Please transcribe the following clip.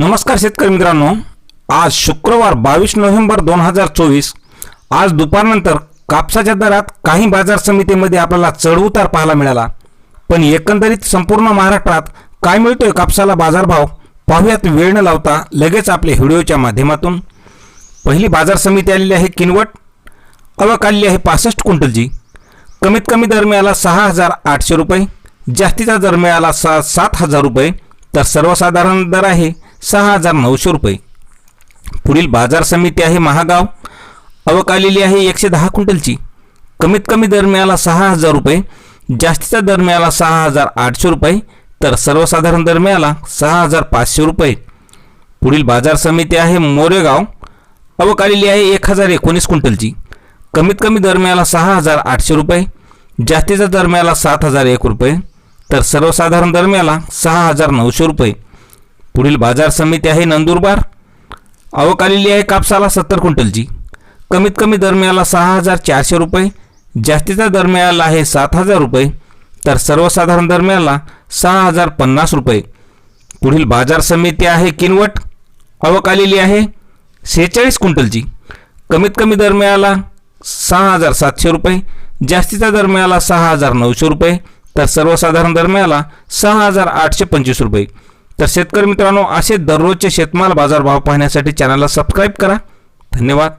नमस्कार शेतकरी मित्रांनो. आज शुक्रवार बावीस नोव्हेंबर दोन हजार चोवीस. आज दुपारनंतर कापसाच्या दरात काही बाजार समितीमध्ये आपल्याला चढउतार पाहायला मिळाला. पण एकंदरीत संपूर्ण महाराष्ट्रात काय मिळतोय कापसाला बाजारभाव? पाहुयात वेळ न लावता लगेच आपल्या व्हिडिओच्या माध्यमातून. पहिली बाजार समिती आलेली आहे किनवट. आवक आलेली आहे पासष्ट क्विंटलची. कमीत कमी दर मिळाला सहा हजार आठशे रुपये. जास्तीचा दर मिळाला सा सात हजार रुपये. तर सर्वसाधारण दर आहे सहा हजार नऊशे रुपये. पुढील बाजार समिती आहे महागाव. आवक आलेली आहे एकशे दहा क्विंटलची. कमीत कमी दर मिळाला सहा हजार रुपये. जास्तीचा दर मिळाला सहा हजार आठशे रुपये. तर सर्वसाधारण दर मिळाला सहा हजार पाचशे रुपये. पुढील बाजार समिती आहे मोरेगाव. आवक आलेली आहे एक हजार एकोणीस क्विंटलची. कमीत कमी दर मिळाला सहा हजार आठशे रुपये. जास्तीचा दर मिळाला सात हजार एक रुपये. तर सर्वसाधारण दर मिळाला सहा हजार नऊशे रुपये. पुढील बाजार समिती आहे नंदुरबार. आवक आलेली आहे कापसाला सत्तर क्विंटलची. कमीत कमी दर मिळाला सहा हजार चारशे रुपये. जास्तीचा दर मिळाला आहे सात हजार रुपये. तर सर्वसाधारण दर मिळाला सहा हजार पन्नास रुपये. पुढील बाजार समिती आहे किनवट. आवक आलेली आहे सेहेचाळीस क्विंटलची. कमीत कमी दर मिळाला सहा हजार सातशे रुपये. जास्तीचा दर मिळाला सहा हजार नऊशे रुपये. तर सर्वसाधारण दर मिळाला सहा हजार आठशे पंचवीस रुपये. तर शेतकरी मित्रांनो असे दररोजचे शेतमाल बाजारभाव पाहण्यासाठी चॅनलला सबस्क्राईब करा. धन्यवाद.